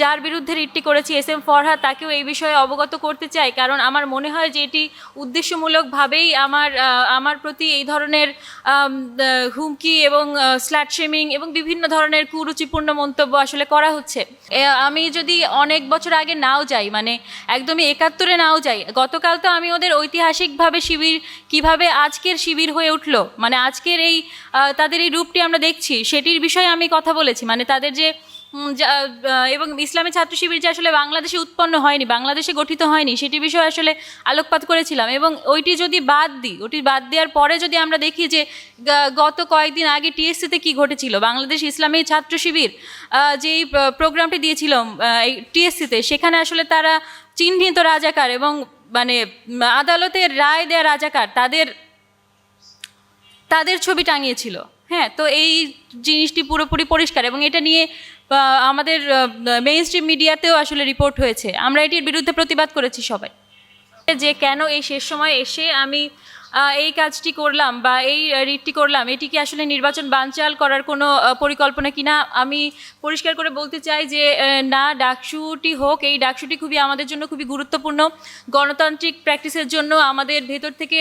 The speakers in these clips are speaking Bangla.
যার বিরুদ্ধে রিটটি করেছি এস এম ফরহাদ, তাকেও এই বিষয়ে অবগত করতে চাই। কারণ আমার মনে হয় যে এটি উদ্দেশ্যমূলকভাবেই আমার আমার প্রতি এই ধরনের হুমকি এবং স্ল্যাট শেমিং এবং বিভিন্ন ধরনের কুরুচিপূর্ণ মন্তব্য আসলে করা হচ্ছে। আমি যদি অনেক বছর আগে নাও যাই মানে একদমই একাত্তরে নাও যাই, গতকাল তো আমি ওদের ঐতিহাসিকভাবে শিবির, কীভাবে আজকের শিবির হয়ে উঠল মানে আজকের এই তাদের এই রূপটি আমরা দেখছি, সেটির বিষয়ে আমি কথা বলেছি। মানে তাদের যে এবং ইসলামী ছাত্র শিবির যে আসলে বাংলাদেশে উৎপন্ন হয়নি, বাংলাদেশে গঠিত হয়নি, সেটি বিষয়ে আসলে আলোকপাত করেছিলাম। এবং ওইটি যদি বাদ দিই, ওটি বাদ দেওয়ার পরে যদি আমরা দেখি যে গত কয়েকদিন আগে টিএসসিতে কি ঘটেছিল, বাংলাদেশ ইসলামী ছাত্র শিবির যেই প্রোগ্রামটি দিয়েছিল এই টিএসসিতে, সেখানে আসলে তারা চিহ্নিত রাজাকার এবং মানে আদালতের রায় দেয়া রাজাকার তাদের তাদের ছবি টাঙিয়েছিল। হ্যাঁ তো এই জিনিসটি পুরোপুরি পরিষ্কার এবং এটা নিয়ে আমাদের মেইন স্ট্রিম মিডিয়াতেও আসলে রিপোর্ট হয়েছে। আমরা এটির বিরুদ্ধে প্রতিবাদ করেছি সবাই। যে কেন এই শেষ সময় এসে আমি এই কাজটি করলাম বা এই রিটটি করলাম, এটি কি আসলে নির্বাচন বানচাল করার কোনো পরিকল্পনা কিনা? আমি পরিষ্কার করে বলতে চাই যে না, ডাকসুটি হোক, এই ডাকসুটি খুবই আমাদের জন্য খুবই গুরুত্বপূর্ণ। গণতান্ত্রিক প্র্যাকটিসের জন্য আমাদের ভেতর থেকে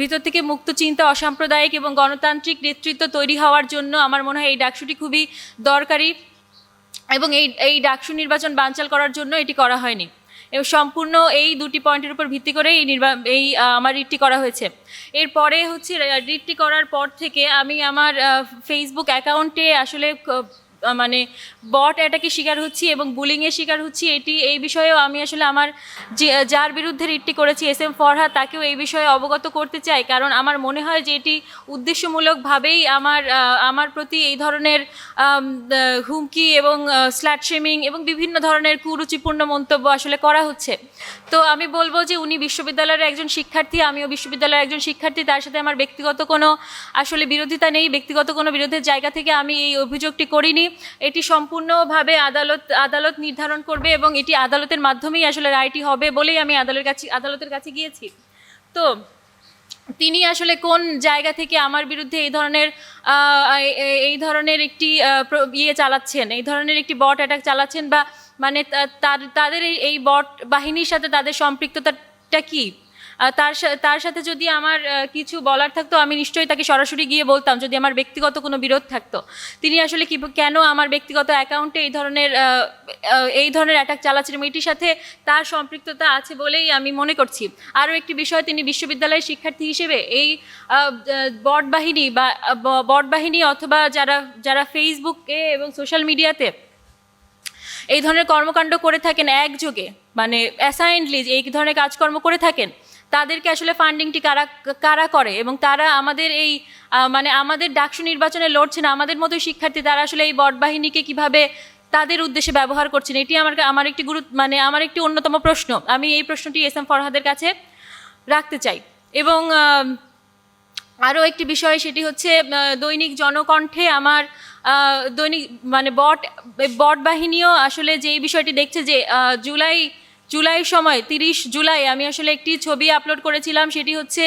ভিতর থেকে মুক্ত চিন্তা, অসাম্প্রদায়িক এবং গণতান্ত্রিক নেতৃত্ব তৈরি হওয়ার জন্য আমার মনে হয় এই ডাকসুটি খুবই দরকারি এবং এই এই ডাকসু নির্বাচন বানচাল করার জন্য এটি করা হয়নি। এবং সম্পূর্ণ এই দুটি পয়েন্টের উপর ভিত্তি করে এই নির্বা, এই আমার রিটটি করা হয়েছে। এরপরে হচ্ছে, রিটটি করার পর থেকে আমি আমার ফেসবুক অ্যাকাউন্টে আসলে মানে বট অ্যাটাকে শিকার হচ্ছি এবং বুলিংয়ের শিকার হচ্ছি, এটি, এই বিষয়েও আমি আসলে আমার যার বিরুদ্ধে রিটটি করেছি এস এম ফরহাদ তাকেও এই বিষয়ে অবগত করতে চাই। কারণ আমার মনে হয় যে এটি উদ্দেশ্যমূলকভাবেই আমার আমার প্রতি এই ধরনের হুমকি এবং স্ল্যাট শেমিং এবং বিভিন্ন ধরনের কুরুচিপূর্ণ মন্তব্য আসলে করা হচ্ছে। তো আমি বলব যে উনি বিশ্ববিদ্যালয়ের একজন শিক্ষার্থী, আমিও বিশ্ববিদ্যালয়ের একজন শিক্ষার্থী, তার সাথে আমার ব্যক্তিগত কোনো আসলে বিরোধিতা নেই। ব্যক্তিগত কোনো বিরোধের জায়গা থেকে আমি এই অভিযোগটি করিনি। এটি সম্পূর্ণভাবে আদালত আদালত নির্ধারণ করবে এবং এটি আদালতের মাধ্যমেই আসলে রায়টি হবে বলেই আমি আদালতের কাছে আদালতের কাছে গিয়েছি। তো, তিনি আসলে কোন জায়গা থেকে আমার বিরুদ্ধে এই ধরনের এই- ধরনের একটি ইয়ে চালাচ্ছেন, এই ধরনের একটি বট অ্যাটাক চালাচ্ছেন বা মানে তাদের এই- বট বাহিনীর সাথে তাদের সম্পৃক্ততাটা কি? তার তার সাথে যদি আমার কিছু বলার থাকতো, আমি নিশ্চয়ই তাকে সরাসরি গিয়ে বলতাম, যদি আমার ব্যক্তিগত কোনো বিরোধ থাকতো। তিনি আসলে কি, কেন আমার ব্যক্তিগত অ্যাকাউন্টে এই ধরনের এই ধরনের অ্যাটাক চালাচ্ছেন এটির সাথে তার সম্পৃক্ততা আছে বলেই আমি মনে করছি। আরও একটি বিষয়, তিনি বিশ্ববিদ্যালয়ের শিক্ষার্থী হিসেবে এই বট বাহিনী বা বট বাহিনী অথবা যারা যারা ফেসবুকে এবং সোশ্যাল মিডিয়াতে এই ধরনের কর্মকাণ্ড করে থাকেন, একযোগে মানে অ্যাসাইন্ডলি এই ধরনের কাজকর্ম করে থাকেন তাদেরকে আসলে ফান্ডিংটি কারা কারা করে? এবং তারা আমাদের এই মানে আমাদের ডাকসু নির্বাচনে লড়ছে না, আমাদের মতো শিক্ষার্থী, তারা আসলে এই বট বাহিনীকে কীভাবে তাদের উদ্দেশ্যে ব্যবহার করছেন? এটি আমার আমার একটি গুরুত্ব মানে আমার একটি অন্যতম প্রশ্ন। আমি এই প্রশ্নটি এস এম ফরহাদের কাছে রাখতে চাই। এবং আরও একটি বিষয়, সেটি হচ্ছে দৈনিক জনকণ্ঠে আমার দৈনিক মানে বট বট বাহিনীও আসলে যে এই বিষয়টি দেখছে যে জুলাই জুলাই সময়, তিরিশ জুলাই, আমি আসলে একটি ছবি আপলোড করেছিলাম, সেটি হচ্ছে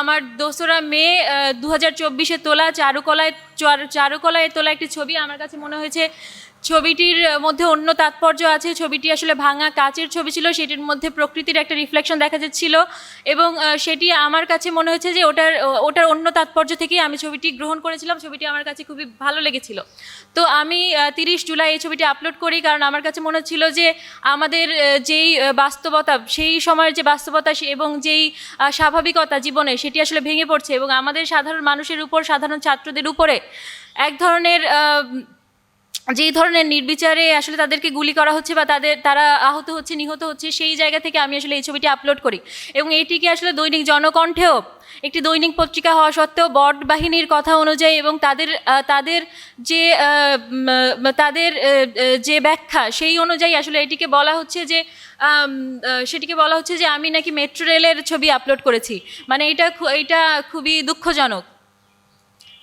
আমার দোসরা মে দু হাজার চব্বিশে তোলা চারুকলায়, চারু- চারুকলায় তোলা একটি ছবি। আমার কাছে মনে হয়েছে ছবিটির মধ্যে অন্য তাৎপর্য আছে। ছবিটি আসলে ভাঙা কাচের ছবি ছিল, সেটির মধ্যে প্রকৃতির একটা রিফ্লেকশন দেখা যাচ্ছিল এবং সেটি আমার কাছে মনে হয়েছে যে ওটার ওটার অন্য তাৎপর্য থেকেই আমি ছবিটি গ্রহণ করেছিলাম। ছবিটি আমার কাছে খুবই ভালো লেগেছিল। তো আমি তিরিশ জুলাই এই ছবিটি আপলোড করি কারণ আমার কাছে মনে হচ্ছিল যে আমাদের যেই বাস্তবতা, সেই সময়ের যে বাস্তবতা এবং যেই স্বাভাবিকতা জীবনে সেটি আসলে ভেঙে পড়ছে এবং আমাদের সাধারণ মানুষের উপর, সাধারণ ছাত্রদের উপরে এক ধরনের যেই ধরনের নির্বিচারে আসলে তাদেরকে গুলি করা হচ্ছে বা তাদের, তারা আহত হচ্ছে, নিহত হচ্ছে, সেই জায়গা থেকে আমি আসলে এই ছবিটি আপলোড করি। এবং এটিকে আসলে দৈনিক জনকণ্ঠেও, একটি দৈনিক পত্রিকা হওয়া সত্ত্বেও, বট বাহিনীর কথা অনুযায়ী এবং তাদের তাদের যে তাদের যে ব্যাখ্যা, সেই অনুযায়ী আসলে এটিকে বলা হচ্ছে যে সেটিকে বলা হচ্ছে যে আমি নাকি মেট্রো রেলের ছবি আপলোড করেছি। মানে এটা এটা খুবই দুঃখজনক।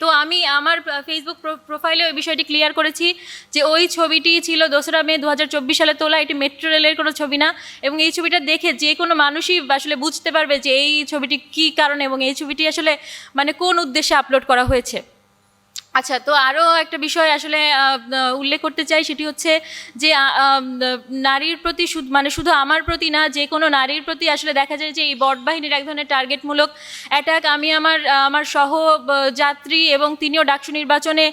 তো আমি আমার ফেসবুক প্রোফাইলে ওই বিষয়টি ক্লিয়ার করেছি যে ওই ছবিটি ছিল দোসরা মে দু হাজার চব্বিশ সালে তোলা। এটি মেট্রো রেলের কোনো ছবি না এবং এই ছবিটা দেখে যে কোনো মানুষই আসলে বুঝতে পারবে যে এই ছবিটি কি কারণে এবং এই ছবিটি আসলে মানে কোন উদ্দেশ্যে আপলোড করা হয়েছে। আচ্ছা তো আরও একটা বিষয় আসলে উল্লেখ করতে চাই সেটি হচ্ছে যে নারীর প্রতি মানে শুধু আমার প্রতি না, যে কোনো নারীর প্রতি আসলে দেখা যায় যে, এই বট বাহিনীর এক ধরনের টার্গেটমূলক অ্যাটাক আমি আমার আমার সহ যাত্রী এবং তিনিও ডাকসু নির্বাচনে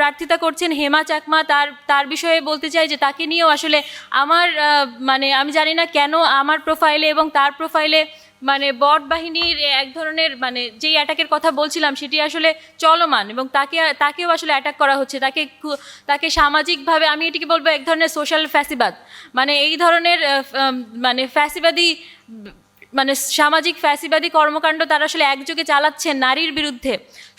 প্রার্থিতা করছেন। হেমা চাকমা তার তার বিষয়ে বলতে চাই যে, তাকে নিয়েও আসলে আমার মানে আমি জানি না কেন আমার প্রোফাইলে এবং তার প্রোফাইলে মানে বট বাহিনীর এক ধরনের মানে যেই অ্যাটাকের কথা বলছিলাম, সেটি আসলে চলমান এবং তাকে, তাকেও আসলে অ্যাটাক করা হচ্ছে। তাকে তাকে সামাজিকভাবে আমি এটিকে বলব এক ধরনের সোশ্যাল ফ্যাসিবাদ। মানে এই ধরনের মানে ফ্যাসিবাদী মানে সামাজিক ফ্যাসিবাদী কর্মকাণ্ড তারা আসলে একযোগে চালাচ্ছেন নারীর বিরুদ্ধে।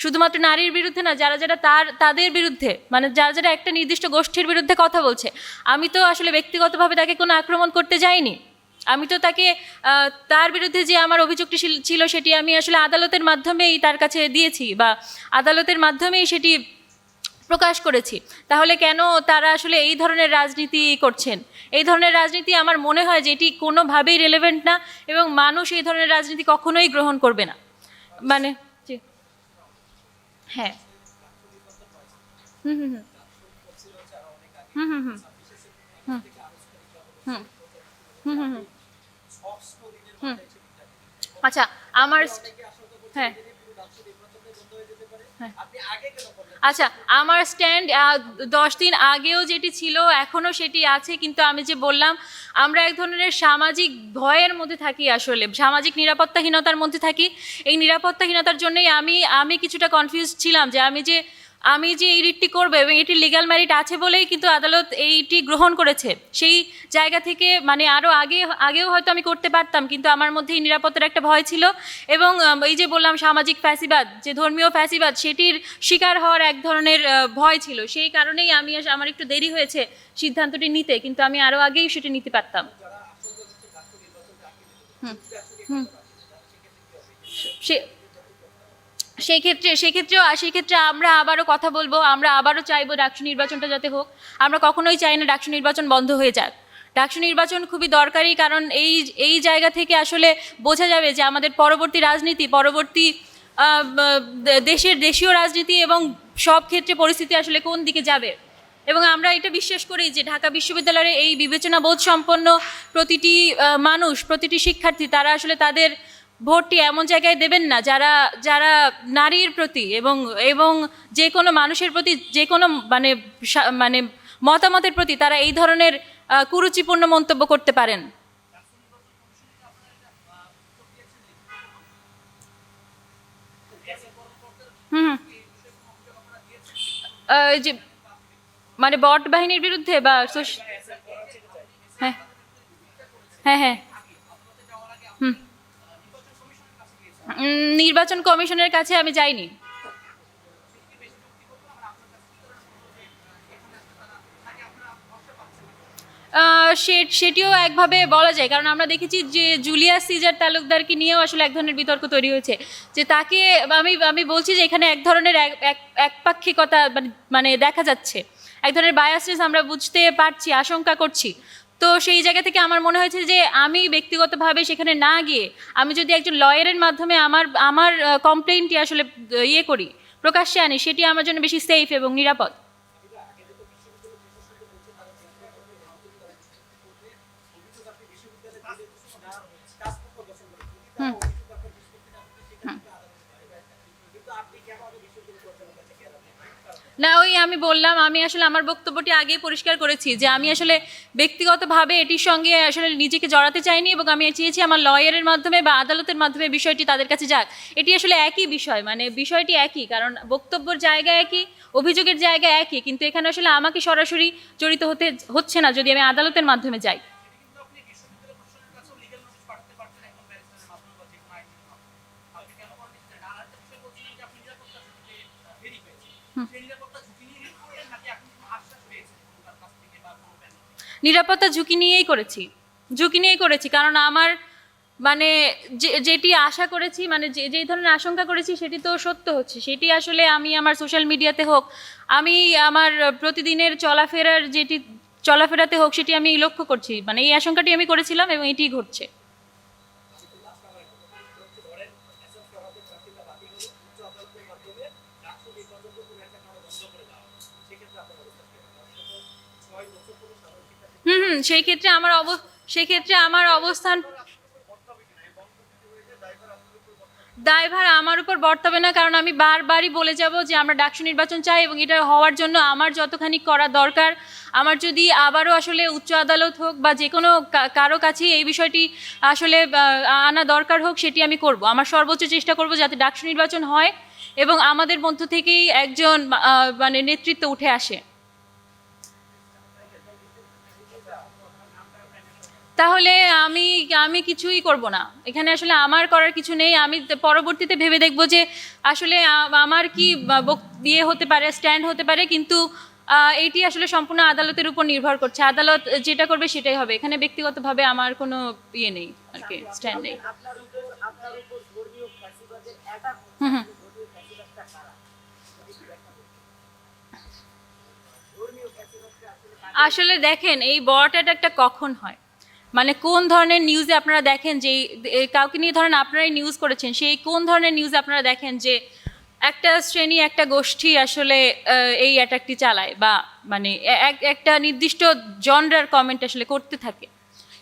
শুধুমাত্র নারীর বিরুদ্ধে না, যারা যারা তার, তাদের বিরুদ্ধে মানে যারা যারা একটা নির্দিষ্ট গোষ্ঠীর বিরুদ্ধে কথা বলছে, আমি তো আসলে ব্যক্তিগতভাবে তাকে কোনো আক্রমণ করতে যাইনি। আমি তো তাকে তার বিরুদ্ধে যে আমার অভিযোগটি ছিল- সেটি আমি আসলে আদালতের মাধ্যমেই তার কাছে দিয়েছি বা আদালতের মাধ্যমেই সেটি প্রকাশ করেছি। তাহলে কেন তারা আসলে এই ধরনের রাজনীতি করছেন? এই ধরনের রাজনীতি আমার মনে হয় যে এটি কোনোভাবেই রেলেভেন্ট না এবং মানুষ এই ধরনের রাজনীতি কখনোই গ্রহণ করবে না। মানে হ্যাঁ। হুম হুম হুম। হুম হুম হুম। হুম হুম। আচ্ছা আমার হ্যাঁ। হ্যাঁ। আচ্ছা আমার স্ট্যান্ড দশ দিন আগেও যেটি ছিল এখনও সেটি আছে, কিন্তু আমি যে বললাম, আমরা এক ধরনের সামাজিক ভয়ের মধ্যে থাকি আসলে, সামাজিক নিরাপত্তাহীনতার মধ্যে থাকি। এই নিরাপত্তাহীনতার জন্যই আমি আমি কিছুটা কনফিউজ ছিলাম যে আমি যে আমি যে এই রিটটি করব এবং এটি লিগ্যাল ম্যারিট আছে বলেই কিন্তু আদালত এইটি গ্রহণ করেছে। সেই জায়গা থেকে মানে আরও আগে, আগেও হয়তো আমি করতে পারতাম, কিন্তু আমার মধ্যে এই নিরাপত্তার একটা ভয় ছিল এবং এই যে বললাম সামাজিক ফ্যাসিবাদ, যে ধর্মীয় ফ্যাসিবাদ, সেটির শিকার হওয়ার এক ধরনের ভয় ছিল। সেই কারণেই আমি আমার একটু দেরি হয়েছে সিদ্ধান্তটি নিতে, কিন্তু আমি আরও আগেই সেটি নিতে পারতাম। হুম হুম। সে সেই ক্ষেত্রে সেক্ষেত্রেও সেই ক্ষেত্রে আমরা আবারও কথা বলব, আমরা আবারও চাইব ডাকসু নির্বাচনটা যাতে হোক। আমরা কখনোই চাই না ডাকসু নির্বাচন বন্ধ হয়ে যাক। ডাকসু নির্বাচন খুবই দরকারি, কারণ এই এই জায়গা থেকে আসলে বোঝা যাবে যে আমাদের পরবর্তী রাজনীতি, পরবর্তী দেশের দেশীয় রাজনীতি এবং সব ক্ষেত্রে পরিস্থিতি আসলে কোন দিকে যাবে। এবং আমরা এটা বিশ্বাস করি যে ঢাকা বিশ্ববিদ্যালয়ের এই বিবেচনা বোধ সম্পন্ন প্রতিটি মানুষ, প্রতিটি শিক্ষার্থী, তারা আসলে তাদের ভোটটি এমন জায়গায় দেবেন না, যারা যারা নারীর প্রতি এবং এবং যে কোনো মানুষের প্রতি, যে কোনো মানে মানে মতামতের প্রতি তারা এই ধরনের কুরুচিপূর্ণ মন্তব্য করতে পারেন। হুম যে মানে বট বাহিনীর বিরুদ্ধে বা হ্যাঁ। হ্যাঁ হ্যাঁ। হুম। নির্বাচন কমিশনের কাছে আমি যাইনি। সেটিও একভাবে বলা যায়, কারণ আমরা দেখেছি যে জুলিয়াস সিজার তালুকদারকে নিয়েও আসলে এক ধরনের বিতর্ক তৈরি হয়েছে। যে তাকে, আমি আমি বলছি যে এখানে এক ধরনের এক, এক- একপাক্ষিকতা মানে- মানে দেখা যাচ্ছে। এক ধরনের বায়াসনেস আমরা বুঝতে পারছি, আশঙ্কা করছি। তো সেই জায়গা থেকে আমার মনে হয়েছে যে আমি ব্যক্তিগতভাবে সেখানে না গিয়ে আমি যদি একজন লয়ারের মাধ্যমে আমার আমার কমপ্লেনটি আসলে ইয়ে করি, প্রকাশ্যে আনি, সেটি আমার জন্য বেশি সেফ এবং নিরাপদ। আমি বললাম, আমি আসলে আমার বক্তব্যটি আগেই পরিষ্কার করেছি যে আমি আসলে ব্যক্তিগতভাবে এটির সঙ্গে আসলে নিজেকে জড়াতে চাইনি এবং আমি চেয়েছি আমার লয়ারের মাধ্যমে বা আদালতের মাধ্যমে বিষয়টি তাদের কাছে যাক। এটি আসলে একই বিষয় মানে বিষয়টি একই, কারণ বক্তব্যের জায়গা একই, অভিযোগের জায়গা একই, কিন্তু এখানে আসলে আমাকে সরাসরি জড়িত হতে হচ্ছে না যদি আমি আদালতের মাধ্যমে যাই। নিরাপত্তা ঝুঁকি নিয়েই করেছি। ঝুঁকি নিয়েই করেছি, কারণ আমার মানে যেটি আশা করেছি মানে যে, যেই ধরনের আশঙ্কা করেছি সেটি তো সত্য হচ্ছে। সেটি আসলে আমি আমার সোশ্যাল মিডিয়াতে হোক, আমি আমার প্রতিদিনের চলাফেরার যেটি, চলাফেরাতে হোক, সেটি আমি লক্ষ্য করছি। মানে এই আশঙ্কাটি আমি করেছিলাম এবং এটি ঘটছে। হুম, সেই ক্ষেত্রে আমার অব, সেই ক্ষেত্রে আমার অবস্থান দায়ভার আমার উপর বর্তাবে না, কারণ আমি বারবারই বলে যাব যে আমরা ডাকসু নির্বাচন চাই এবং এটা হওয়ার জন্য আমার যতখানি করা দরকার। আমার যদি আবারও আসলে উচ্চ আদালত হোক বা যে কোনো কারও কাছেই এই বিষয়টি আসলে আনা দরকার হোক, সেটি আমি করব। আমার সর্বোচ্চ চেষ্টা করব যাতে ডাকসু নির্বাচন হয় এবং আমাদের মধ্য থেকেই একজন মানে নেতৃত্ব উঠে আসে। তাহলে আমি আমি কিছুই করব না। এখানে আসলে আমার করার কিছু নেই। আমি পরবর্তীতে ভেবে দেখব যে আসলে আমার কি ইয়ে হতে পারে, স্ট্যান্ড হতে পারে, কিন্তু এটি আসলে সম্পূর্ণ আদালতের উপর নির্ভর করছে। আদালত যেটা করবে সেটাই হবে। এখানে ব্যক্তিগতভাবে আমার কোনো ইয়ে নেই আর কি, স্ট্যান্ড নেই। হুম হুম। আসলে দেখেন, এই বড় একটা কখন হয়? মানে কোন ধরনের নিউজে আপনারা দেখেন যে কাউকে নিয়ে ধরেন আপনারাই নিউজ করেছেন, সেই কোন ধরনের নিউজ আপনারা দেখেন যে একটা শ্রেণি, একটা গোষ্ঠী আসলে এই অ্যাটাকটি চালায় বা মানে এক- একটা নির্দিষ্ট জনরার কমেন্ট আসলে করতে থাকে।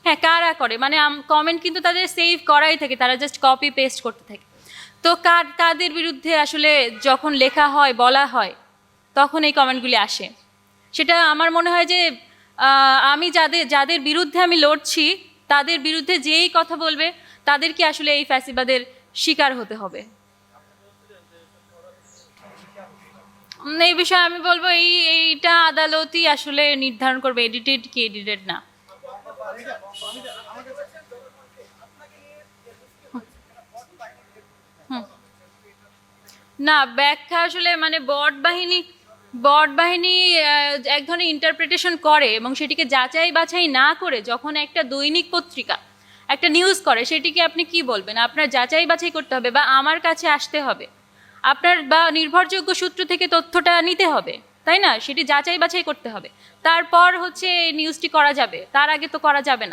হ্যাঁ কারা করে? মানে কমেন্ট কিন্তু তাদের সেভ করাই থাকে, তারা জাস্ট কপি পেস্ট করতে থাকে। তো কার, কাদের বিরুদ্ধে আসলে যখন লেখা হয়, বলা হয়, তখন এই কমেন্টগুলি আসে। সেটা আমার মনে হয় যে আমি যাদের যাদের বিরুদ্ধে আমি লড়ছি, তাদের বিরুদ্ধে যেই কথা বলবে তাদেরকে আসলে এই ফ্যাসিবাদের শিকার হতে হবে? এই বিষয়ে আমি বলব, এই, এইটা আদালতই আসলে নির্ধারণ করবে এডিটেড কি এডিটেড না। না, ব্যাখ্যা আসলে মানে বট বাহিনী বট বাহিনী এক ধরনের ইন্টারপ্রিটেশন করে এবং সেটিকে যাচাই বাছাই না করে যখন একটা দৈনিক পত্রিকা, একটা নিউজ করে, সেটিকে আপনি কি বলবেন? আপনার যাচাই বাছাই করতে হবে বা আমার কাছে আসতে হবে। আপনার বা নির্ভরযোগ্য সূত্র থেকে তথ্যটা নিতে হবে, তাই না? সেটি যাচাই বাছাই করতে হবে। তারপর হচ্ছে নিউজটি করা যাবে। তার আগে তো করা যাবে না।